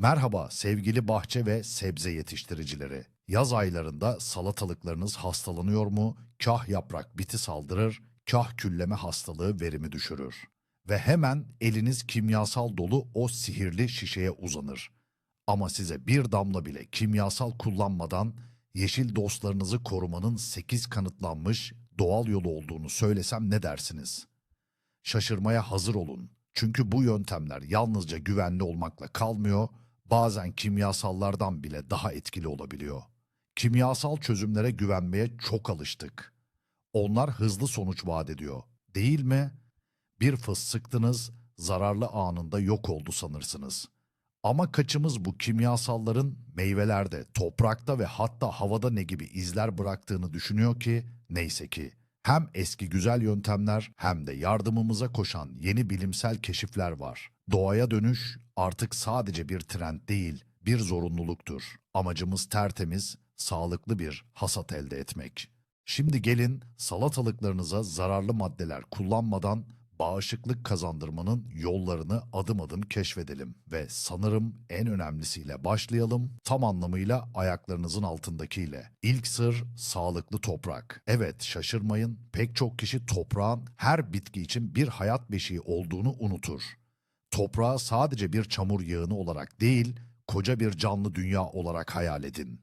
Merhaba sevgili bahçe ve sebze yetiştiricileri. Yaz aylarında salatalıklarınız hastalanıyor mu? Kah yaprak biti saldırır, kah külleme hastalığı verimi düşürür. Ve hemen eliniz kimyasal dolu o sihirli şişeye uzanır. Ama size bir damla bile kimyasal kullanmadan yeşil dostlarınızı korumanın 8 kanıtlanmış doğal yolu olduğunu söylesem ne dersiniz? Şaşırmaya hazır olun. Çünkü bu yöntemler yalnızca güvenli olmakla kalmıyor, bazen kimyasallardan bile daha etkili olabiliyor. Kimyasal çözümlere güvenmeye çok alıştık. Onlar hızlı sonuç vaat ediyor. Değil mi? Bir fıs sıktınız, zararlı anında yok oldu sanırsınız. Ama kaçımız bu kimyasalların meyvelerde, toprakta ve hatta havada ne gibi izler bıraktığını düşünüyor ki neyse ki. Hem eski güzel yöntemler hem de yardımımıza koşan yeni bilimsel keşifler var. Doğaya dönüş artık sadece bir trend değil, bir zorunluluktur. Amacımız tertemiz, sağlıklı bir hasat elde etmek. Şimdi gelin salatalıklarınıza zararlı maddeler kullanmadan bağışıklık kazandırmanın yollarını adım adım keşfedelim ve sanırım en önemlisiyle başlayalım tam anlamıyla ayaklarınızın altındakiyle. İlk sır sağlıklı toprak. Evet şaşırmayın pek çok kişi toprağın her bitki için bir hayat beşiği olduğunu unutur. Toprağı sadece bir çamur yığını olarak değil, koca bir canlı dünya olarak hayal edin.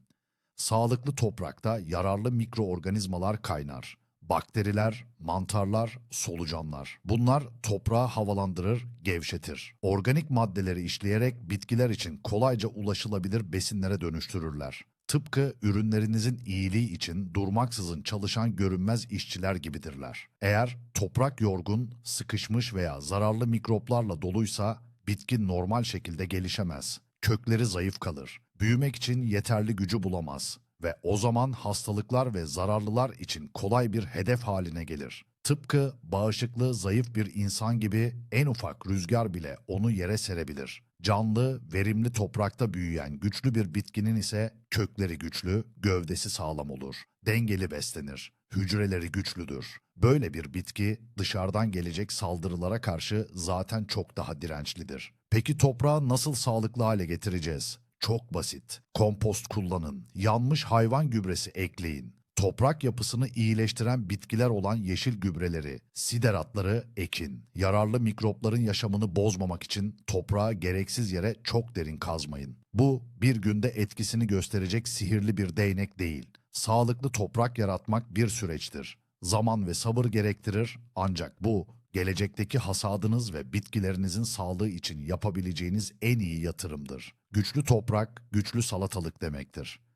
Sağlıklı toprakta yararlı mikroorganizmalar kaynar. Bakteriler, mantarlar, solucanlar. Bunlar toprağı havalandırır, gevşetir. Organik maddeleri işleyerek bitkiler için kolayca ulaşılabilir besinlere dönüştürürler. Tıpkı ürünlerinizin iyiliği için durmaksızın çalışan görünmez işçiler gibidirler. Eğer toprak yorgun, sıkışmış veya zararlı mikroplarla doluysa bitki normal şekilde gelişemez. Kökleri zayıf kalır. Büyümek için yeterli gücü bulamaz ve o zaman hastalıklar ve zararlılar için kolay bir hedef haline gelir. Tıpkı bağışıklığı zayıf bir insan gibi en ufak rüzgar bile onu yere serebilir. Canlı, verimli toprakta büyüyen güçlü bir bitkinin ise kökleri güçlü, gövdesi sağlam olur. Dengeli beslenir. Hücreleri güçlüdür. Böyle bir bitki dışarıdan gelecek saldırılara karşı zaten çok daha dirençlidir. Peki toprağı nasıl sağlıklı hale getireceğiz? Çok basit. Kompost kullanın. Yanmış hayvan gübresi ekleyin. Toprak yapısını iyileştiren bitkiler olan yeşil gübreleri, sideratları ekin. Yararlı mikropların yaşamını bozmamak için toprağı gereksiz yere çok derin kazmayın. Bu bir günde etkisini gösterecek sihirli bir değnek değil. Sağlıklı toprak yaratmak bir süreçtir. Zaman ve sabır gerektirir ancak bu gelecekteki hasadınız ve bitkilerinizin sağlığı için yapabileceğiniz en iyi yatırımdır. Güçlü toprak, güçlü salatalık demektir.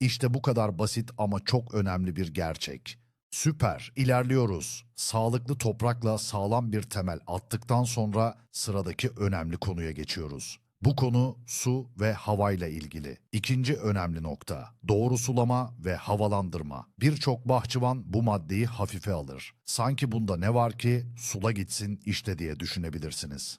İşte bu kadar basit ama çok önemli bir gerçek. Süper, ilerliyoruz. Sağlıklı toprakla sağlam bir temel attıktan sonra sıradaki önemli konuya geçiyoruz. Bu konu su ve havayla ilgili. İkinci önemli nokta, doğru sulama ve havalandırma. Birçok bahçıvan bu maddeyi hafife alır. Sanki bunda ne var ki sula gitsin işte diye düşünebilirsiniz.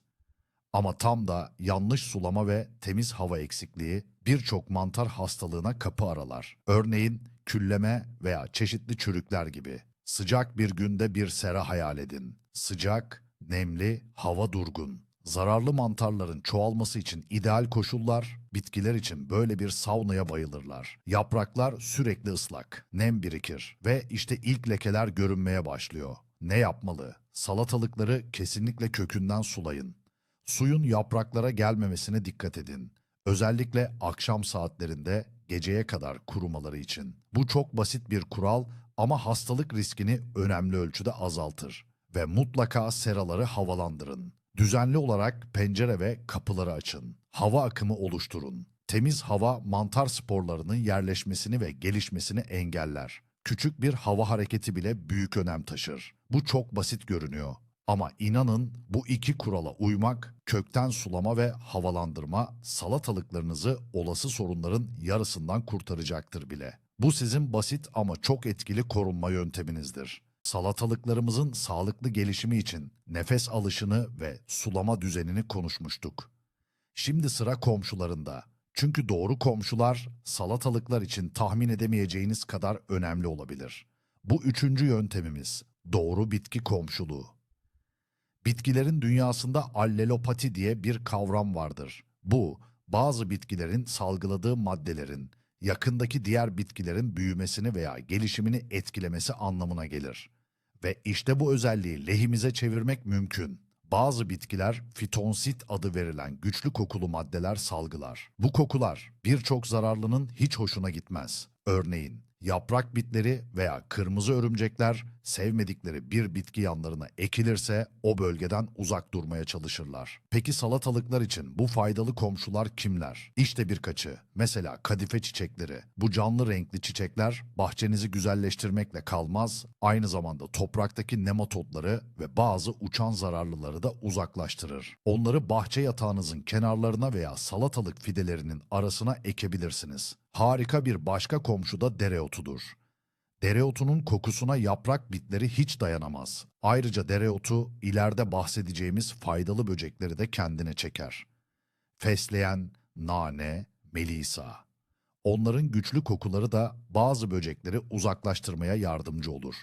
Ama tam da yanlış sulama ve temiz hava eksikliği birçok mantar hastalığına kapı aralar. Örneğin külleme veya çeşitli çürükler gibi. Sıcak bir günde bir sera hayal edin. Sıcak, nemli, hava durgun. Zararlı mantarların çoğalması için ideal koşullar, bitkiler için böyle bir saunaya bayılırlar. Yapraklar sürekli ıslak, nem birikir ve işte ilk lekeler görünmeye başlıyor. Ne yapmalı? Salatalıkları kesinlikle kökünden sulayın. Suyun yapraklara gelmemesine dikkat edin. Özellikle akşam saatlerinde geceye kadar kurumaları için. Bu çok basit bir kural ama hastalık riskini önemli ölçüde azaltır. Ve mutlaka seraları havalandırın. Düzenli olarak pencere ve kapıları açın. Hava akımı oluşturun. Temiz hava mantar sporlarının yerleşmesini ve gelişmesini engeller. Küçük bir hava hareketi bile büyük önem taşır. Bu çok basit görünüyor. Ama inanın bu iki kurala uymak, kökten sulama ve havalandırma salatalıklarınızı olası sorunların yarısından kurtaracaktır bile. Bu sizin basit ama çok etkili korunma yönteminizdir. Salatalıklarımızın sağlıklı gelişimi için nefes alışını ve sulama düzenini konuşmuştuk. Şimdi sıra komşularında. Çünkü doğru komşular salatalıklar için tahmin edemeyeceğiniz kadar önemli olabilir. Bu üçüncü yöntemimiz doğru bitki komşuluğu. Bitkilerin dünyasında allelopati diye bir kavram vardır. Bu, bazı bitkilerin salgıladığı maddelerin yakındaki diğer bitkilerin büyümesini veya gelişimini etkilemesi anlamına gelir. Ve işte bu özelliği lehimize çevirmek mümkün. Bazı bitkiler fitonsit adı verilen güçlü kokulu maddeler salgılar. Bu kokular birçok zararlının hiç hoşuna gitmez. Örneğin yaprak bitleri veya kırmızı örümcekler sevmedikleri bir bitki yanlarına ekilirse o bölgeden uzak durmaya çalışırlar. Peki salatalıklar için bu faydalı komşular kimler? İşte birkaçı. Mesela kadife çiçekleri. Bu canlı renkli çiçekler bahçenizi güzelleştirmekle kalmaz, aynı zamanda topraktaki nematodları ve bazı uçan zararlıları da uzaklaştırır. Onları bahçe yatağınızın kenarlarına veya salatalık fidelerinin arasına ekebilirsiniz. Harika bir başka komşu da dereotudur. Dereotunun kokusuna yaprak bitleri hiç dayanamaz. Ayrıca dereotu ileride bahsedeceğimiz faydalı böcekleri de kendine çeker. Fesleğen, nane, melisa. Onların güçlü kokuları da bazı böcekleri uzaklaştırmaya yardımcı olur.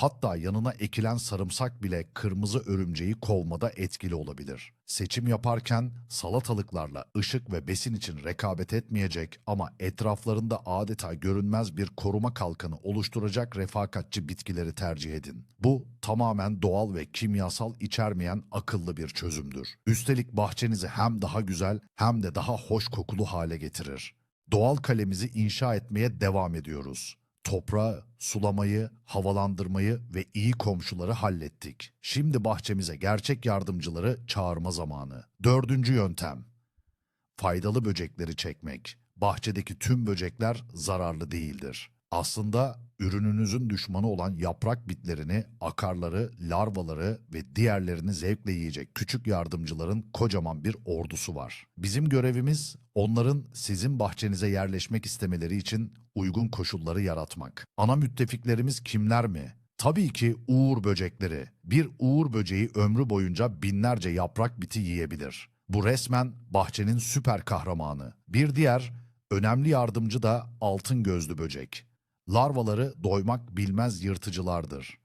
Hatta yanına ekilen sarımsak bile kırmızı örümceği kovmada etkili olabilir. Seçim yaparken salatalıklarla ışık ve besin için rekabet etmeyecek ama etraflarında adeta görünmez bir koruma kalkanı oluşturacak refakatçi bitkileri tercih edin. Bu tamamen doğal ve kimyasal içermeyen akıllı bir çözümdür. Üstelik bahçenizi hem daha güzel hem de daha hoş kokulu hale getirir. Doğal kalemizi inşa etmeye devam ediyoruz. Toprağı, sulamayı, havalandırmayı ve iyi komşuları hallettik. Şimdi bahçemize gerçek yardımcıları çağırma zamanı. Dördüncü yöntem. Faydalı böcekleri çekmek. Bahçedeki tüm böcekler zararlı değildir. Aslında ürününüzün düşmanı olan yaprak bitlerini, akarları, larvaları ve diğerlerini zevkle yiyecek küçük yardımcıların kocaman bir ordusu var. Bizim görevimiz onların sizin bahçenize yerleşmek istemeleri için uygun koşulları yaratmak. Ana müttefiklerimiz kimler mi? Tabii ki uğur böcekleri. Bir uğur böceği ömrü boyunca binlerce yaprak biti yiyebilir. Bu resmen bahçenin süper kahramanı. Bir diğer önemli yardımcı da altın gözlü böcek. Larvaları doymak bilmez yırtıcılardır.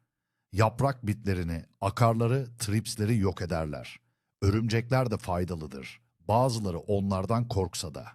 Yaprak bitlerini, akarları, tripsleri yok ederler. Örümcekler de faydalıdır. Bazıları onlardan korksa da.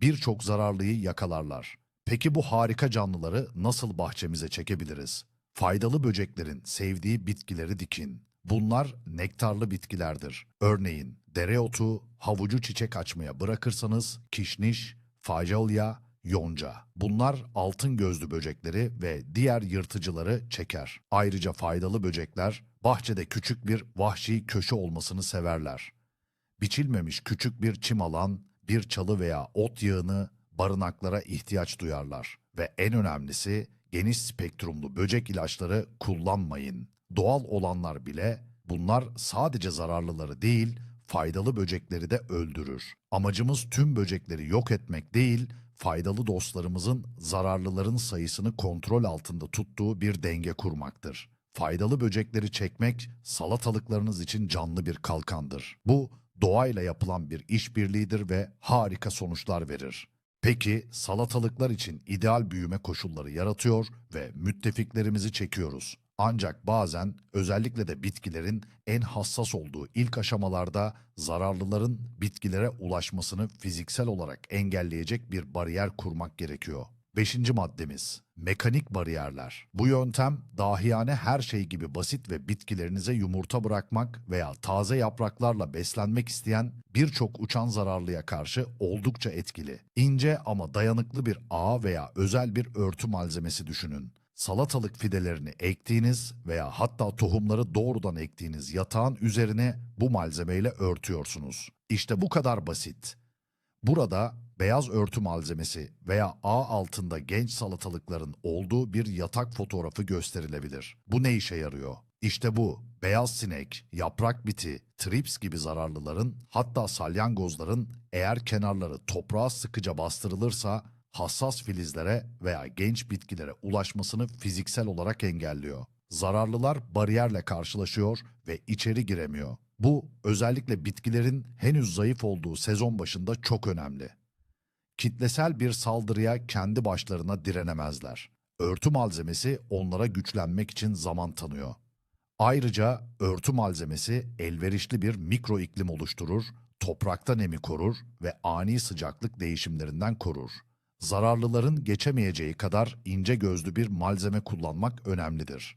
Birçok zararlıyı yakalarlar. Peki bu harika canlıları nasıl bahçemize çekebiliriz? Faydalı böceklerin sevdiği bitkileri dikin. Bunlar nektarlı bitkilerdir. Örneğin dereotu, havucu çiçek açmaya bırakırsanız kişniş, fajalya, yonca. Bunlar altın gözlü böcekleri ve diğer yırtıcıları çeker. Ayrıca faydalı böcekler bahçede küçük bir vahşi köşe olmasını severler. Biçilmemiş küçük bir çim alan, bir çalı veya ot yığını barınaklara ihtiyaç duyarlar. Ve en önemlisi geniş spektrumlu böcek ilaçları kullanmayın. Doğal olanlar bile bunlar sadece zararlıları değil, faydalı böcekleri de öldürür. Amacımız tüm böcekleri yok etmek değil, faydalı dostlarımızın zararlıların sayısını kontrol altında tuttuğu bir denge kurmaktır. Faydalı böcekleri çekmek salatalıklarınız için canlı bir kalkandır. Bu doğayla yapılan bir işbirliğidir ve harika sonuçlar verir. Peki salatalıklar için ideal büyüme koşulları yaratıyor ve müttefiklerimizi çekiyoruz. Ancak bazen özellikle de bitkilerin en hassas olduğu ilk aşamalarda zararlıların bitkilere ulaşmasını fiziksel olarak engelleyecek bir bariyer kurmak gerekiyor. Beşinci maddemiz mekanik bariyerler. Bu yöntem dahiyane her şey gibi basit ve bitkilerinize yumurta bırakmak veya taze yapraklarla beslenmek isteyen birçok uçan zararlıya karşı oldukça etkili. İnce ama dayanıklı bir ağ veya özel bir örtü malzemesi düşünün. Salatalık fidelerini ektiğiniz veya hatta tohumları doğrudan ektiğiniz yatağın üzerine bu malzemeyle örtüyorsunuz. İşte bu kadar basit. Burada beyaz örtü malzemesi veya ağ altında genç salatalıkların olduğu bir yatak fotoğrafı gösterilebilir. Bu ne işe yarıyor? İşte bu beyaz sinek, yaprak biti, trips gibi zararlıların hatta salyangozların eğer kenarları toprağa sıkıca bastırılırsa hassas filizlere veya genç bitkilere ulaşmasını fiziksel olarak engelliyor. Zararlılar bariyerle karşılaşıyor ve içeri giremiyor. Bu özellikle bitkilerin henüz zayıf olduğu sezon başında çok önemli. Kitlesel bir saldırıya kendi başlarına direnemezler. Örtü malzemesi onlara güçlenmek için zaman tanıyor. Ayrıca örtü malzemesi elverişli bir mikro iklim oluşturur, toprakta nemi korur ve ani sıcaklık değişimlerinden korur. Zararlıların geçemeyeceği kadar ince gözlü bir malzeme kullanmak önemlidir.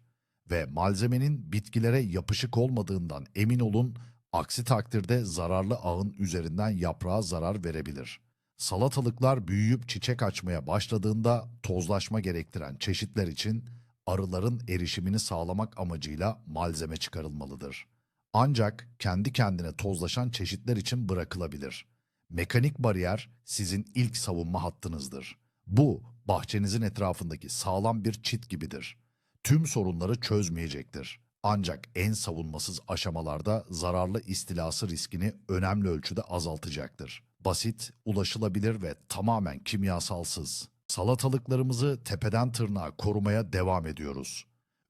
Ve malzemenin bitkilere yapışık olmadığından emin olun, aksi takdirde zararlı ağın üzerinden yaprağa zarar verebilir. Salatalıklar büyüyüp çiçek açmaya başladığında tozlaşma gerektiren çeşitler için arıların erişimini sağlamak amacıyla malzeme çıkarılmalıdır. Ancak kendi kendine tozlaşan çeşitler için bırakılabilir. Mekanik bariyer sizin ilk savunma hattınızdır. Bu, bahçenizin etrafındaki sağlam bir çit gibidir. Tüm sorunları çözmeyecektir. Ancak en savunmasız aşamalarda zararlı istilası riskini önemli ölçüde azaltacaktır. Basit, ulaşılabilir ve tamamen kimyasalsız. Salatalıklarımızı tepeden tırnağa korumaya devam ediyoruz.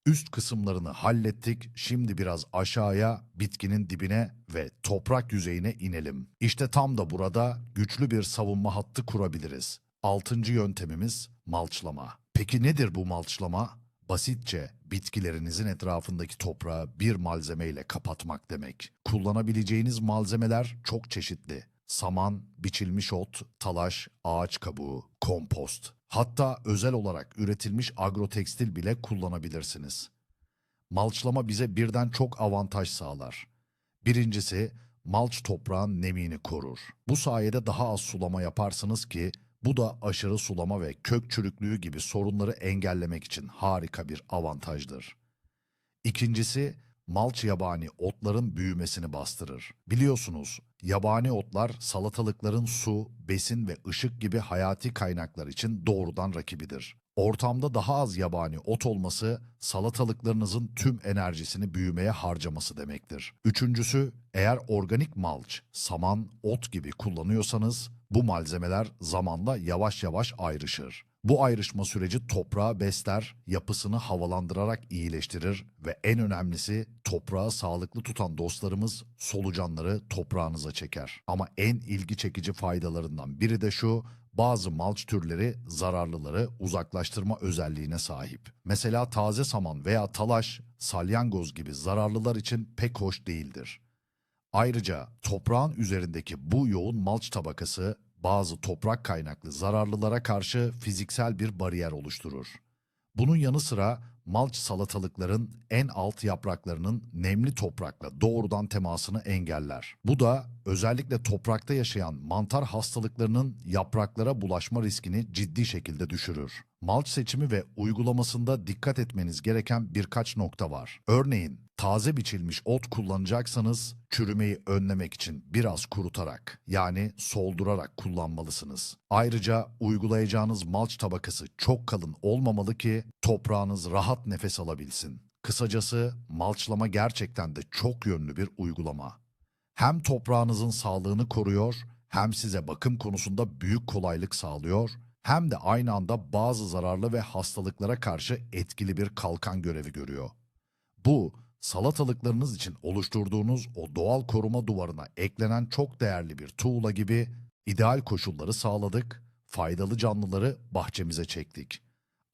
Üst kısımlarını hallettik. Şimdi biraz aşağıya, bitkinin dibine ve toprak yüzeyine inelim. İşte tam da burada güçlü bir savunma hattı kurabiliriz. Altıncı yöntemimiz malçlama. Peki nedir bu malçlama? Basitçe bitkilerinizin etrafındaki toprağı bir malzemeyle kapatmak demek. Kullanabileceğiniz malzemeler çok çeşitli. Saman, biçilmiş ot, talaş, ağaç kabuğu, kompost. Hatta özel olarak üretilmiş agrotekstil bile kullanabilirsiniz. Malçlama bize birden çok avantaj sağlar. Birincisi, malç toprağın nemini korur. Bu sayede daha az sulama yaparsınız ki bu da aşırı sulama ve kök çürüklüğü gibi sorunları engellemek için harika bir avantajdır. İkincisi, malç yabani otların büyümesini bastırır. Biliyorsunuz, yabani otlar salatalıkların su, besin ve ışık gibi hayati kaynaklar için doğrudan rakibidir. Ortamda daha az yabani ot olması salatalıklarınızın tüm enerjisini büyümeye harcaması demektir. Üçüncüsü, eğer organik malç, saman, ot gibi kullanıyorsanız bu malzemeler zamanla yavaş yavaş ayrışır. Bu ayrışma süreci toprağı besler, yapısını havalandırarak iyileştirir ve en önemlisi toprağı sağlıklı tutan dostlarımız solucanları toprağınıza çeker. Ama en ilgi çekici faydalarından biri de şu, bazı malç türleri zararlıları uzaklaştırma özelliğine sahip. Mesela taze saman veya talaş, salyangoz gibi zararlılar için pek hoş değildir. Ayrıca toprağın üzerindeki bu yoğun malç tabakası bazı toprak kaynaklı zararlılara karşı fiziksel bir bariyer oluşturur. Bunun yanı sıra malç salatalıkların en alt yapraklarının nemli toprakla doğrudan temasını engeller. Bu da özellikle toprakta yaşayan mantar hastalıklarının yapraklara bulaşma riskini ciddi şekilde düşürür. Malç seçimi ve uygulamasında dikkat etmeniz gereken birkaç nokta var. Örneğin taze biçilmiş ot kullanacaksanız çürümeyi önlemek için biraz kurutarak yani soldurarak kullanmalısınız. Ayrıca uygulayacağınız malç tabakası çok kalın olmamalı ki toprağınız rahat nefes alabilsin. Kısacası malçlama gerçekten de çok yönlü bir uygulama. Hem toprağınızın sağlığını koruyor, hem size bakım konusunda büyük kolaylık sağlıyor, hem de aynı anda bazı zararlı ve hastalıklara karşı etkili bir kalkan görevi görüyor. Bu, salatalıklarınız için oluşturduğunuz o doğal koruma duvarına eklenen çok değerli bir tuğla gibi ideal koşulları sağladık, faydalı canlıları bahçemize çektik.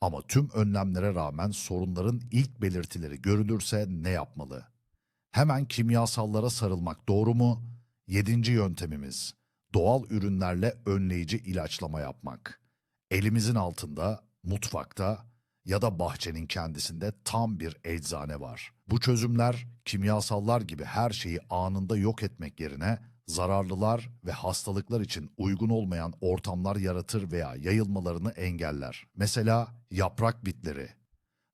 Ama tüm önlemlere rağmen sorunların ilk belirtileri görülürse ne yapmalı? Hemen kimyasallara sarılmak doğru mu? Yedinci yöntemimiz, doğal ürünlerle önleyici ilaçlama yapmak. Elimizin altında, mutfakta ya da bahçenin kendisinde tam bir eczane var. Bu çözümler kimyasallar gibi her şeyi anında yok etmek yerine zararlılar ve hastalıklar için uygun olmayan ortamlar yaratır veya yayılmalarını engeller. Mesela yaprak bitleri.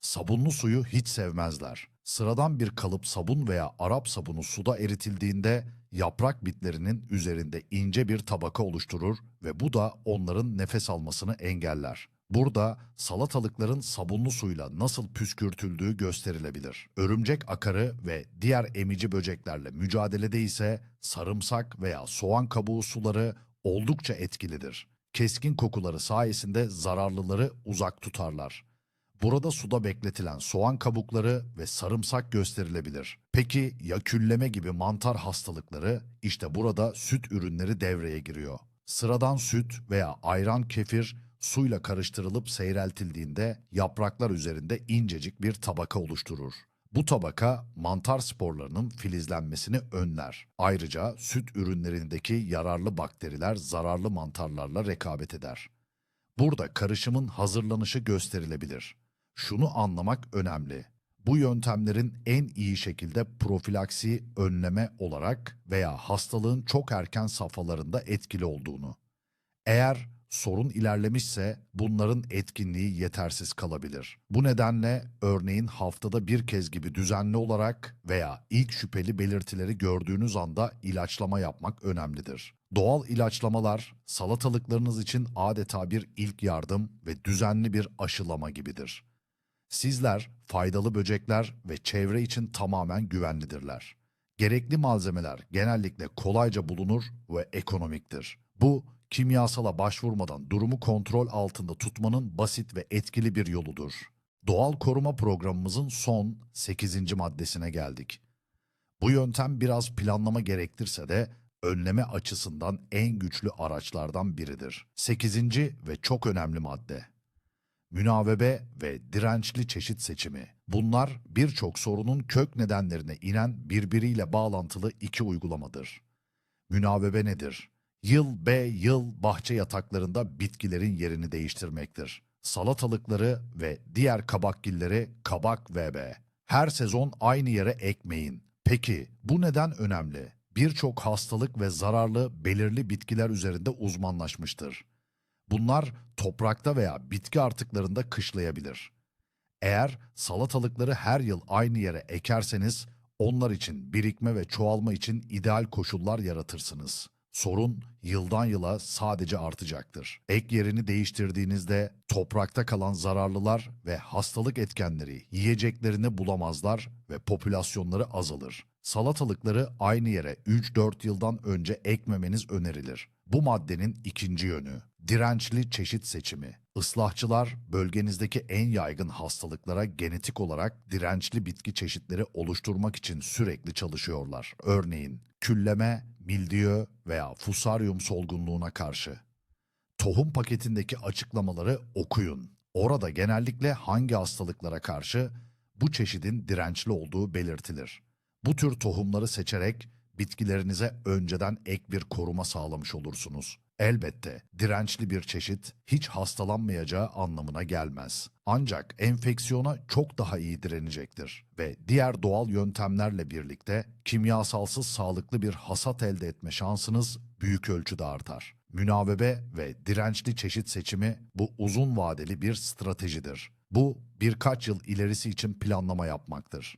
Sabunlu suyu hiç sevmezler. Sıradan bir kalıp sabun veya Arap sabunu suda eritildiğinde yaprak bitlerinin üzerinde ince bir tabaka oluşturur ve bu da onların nefes almasını engeller. Burada salatalıkların sabunlu suyla nasıl püskürtüldüğü gösterilebilir. Örümcek akarı ve diğer emici böceklerle mücadelede ise sarımsak veya soğan kabuğu suları oldukça etkilidir. Keskin kokuları sayesinde zararlıları uzak tutarlar. Burada suda bekletilen soğan kabukları ve sarımsak gösterilebilir. Peki ya külleme gibi mantar hastalıkları? İşte burada süt ürünleri devreye giriyor. Sıradan süt veya ayran kefir suyla karıştırılıp seyreltildiğinde yapraklar üzerinde incecik bir tabaka oluşturur. Bu tabaka mantar sporlarının filizlenmesini önler. Ayrıca süt ürünlerindeki yararlı bakteriler zararlı mantarlarla rekabet eder. Burada karışımın hazırlanışı gösterilebilir. Şunu anlamak önemli. Bu yöntemlerin en iyi şekilde profilaksi önleme olarak veya hastalığın çok erken safhalarında etkili olduğunu. Eğer sorun ilerlemişse bunların etkinliği yetersiz kalabilir. Bu nedenle örneğin haftada bir kez gibi düzenli olarak veya ilk şüpheli belirtileri gördüğünüz anda ilaçlama yapmak önemlidir. Doğal ilaçlamalar salatalıklarınız için adeta bir ilk yardım ve düzenli bir aşılama gibidir. Sizler faydalı böcekler ve çevre için tamamen güvenlidirler. Gerekli malzemeler genellikle kolayca bulunur ve ekonomiktir. Bu kimyasala başvurmadan durumu kontrol altında tutmanın basit ve etkili bir yoludur. Doğal koruma programımızın son 8. maddesine geldik. Bu yöntem biraz planlama gerektirse de önleme açısından en güçlü araçlardan biridir. 8. ve çok önemli madde. Münavebe ve dirençli çeşit seçimi. Bunlar birçok sorunun kök nedenlerine inen birbiriyle bağlantılı iki uygulamadır. Münavebe nedir? Yıl be yıl bahçe yataklarında bitkilerin yerini değiştirmektir. Salatalıkları ve diğer kabakgilleri kabak ve be. Her sezon aynı yere ekmeyin. Peki bu neden önemli? Birçok hastalık ve zararlı belirli bitkiler üzerinde uzmanlaşmıştır. Bunlar toprakta veya bitki artıklarında kışlayabilir. Eğer salatalıkları her yıl aynı yere ekerseniz onlar için birikme ve çoğalma için ideal koşullar yaratırsınız. Sorun yıldan yıla sadece artacaktır. Ek yerini değiştirdiğinizde toprakta kalan zararlılar ve hastalık etkenleri yiyeceklerini bulamazlar ve popülasyonları azalır. Salatalıkları aynı yere 3-4 yıldan önce ekmemeniz önerilir. Bu maddenin ikinci yönü. Dirençli çeşit seçimi. Islahçılar bölgenizdeki en yaygın hastalıklara genetik olarak dirençli bitki çeşitleri oluşturmak için sürekli çalışıyorlar. Örneğin külleme, mildiyo veya fusaryum solgunluğuna karşı. Tohum paketindeki açıklamaları okuyun. Orada genellikle hangi hastalıklara karşı bu çeşidin dirençli olduğu belirtilir. Bu tür tohumları seçerek bitkilerinize önceden ek bir koruma sağlamış olursunuz. Elbette dirençli bir çeşit hiç hastalanmayacağı anlamına gelmez. Ancak enfeksiyona çok daha iyi direnecektir ve diğer doğal yöntemlerle birlikte kimyasalsız sağlıklı bir hasat elde etme şansınız büyük ölçüde artar. Münavebe ve dirençli çeşit seçimi bu uzun vadeli bir stratejidir. Bu birkaç yıl ilerisi için planlama yapmaktır.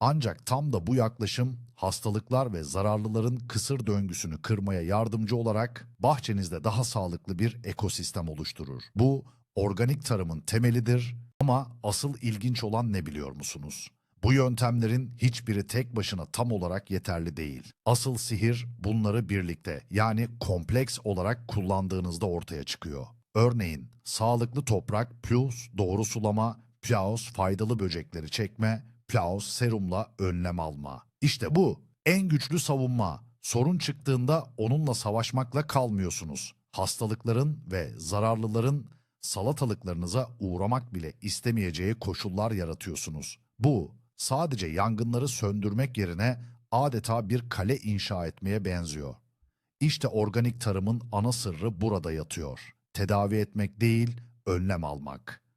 Ancak tam da bu yaklaşım hastalıklar ve zararlıların kısır döngüsünü kırmaya yardımcı olarak bahçenizde daha sağlıklı bir ekosistem oluşturur. Bu organik tarımın temelidir ama asıl ilginç olan ne biliyor musunuz? Bu yöntemlerin hiçbiri tek başına tam olarak yeterli değil. Asıl sihir bunları birlikte yani kompleks olarak kullandığınızda ortaya çıkıyor. Örneğin sağlıklı toprak plus doğru sulama plus faydalı böcekleri çekme Plaus serumla önlem alma. İşte bu en güçlü savunma. Sorun çıktığında onunla savaşmakla kalmıyorsunuz. Hastalıkların ve zararlıların salatalıklarınıza uğramak bile istemeyeceği koşullar yaratıyorsunuz. Bu sadece yangınları söndürmek yerine adeta bir kale inşa etmeye benziyor. İşte organik tarımın ana sırrı burada yatıyor. Tedavi etmek değil, önlem almak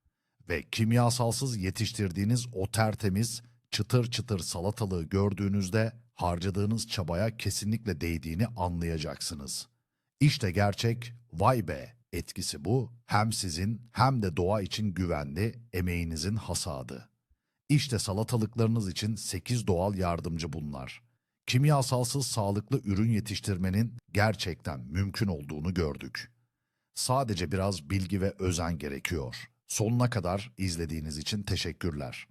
ve kimyasalsız yetiştirdiğiniz o tertemiz, çıtır çıtır salatalığı gördüğünüzde harcadığınız çabaya kesinlikle değdiğini anlayacaksınız. İşte gerçek vay be etkisi bu. Hem sizin hem de doğa için güvenli emeğinizin hasadı. İşte salatalıklarınız için 8 doğal yardımcı bunlar. Kimyasalsız sağlıklı ürün yetiştirmenin gerçekten mümkün olduğunu gördük. Sadece biraz bilgi ve özen gerekiyor. Sonuna kadar izlediğiniz için teşekkürler.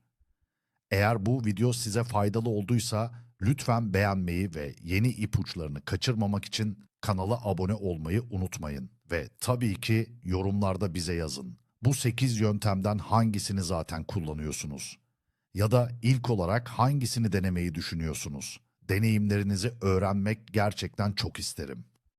Eğer bu video size faydalı olduysa lütfen beğenmeyi ve yeni ipuçlarını kaçırmamak için kanala abone olmayı unutmayın. Ve tabii ki yorumlarda bize yazın. Bu 8 yöntemden hangisini zaten kullanıyorsunuz? Ya da ilk olarak hangisini denemeyi düşünüyorsunuz? Deneyimlerinizi öğrenmek gerçekten çok isterim.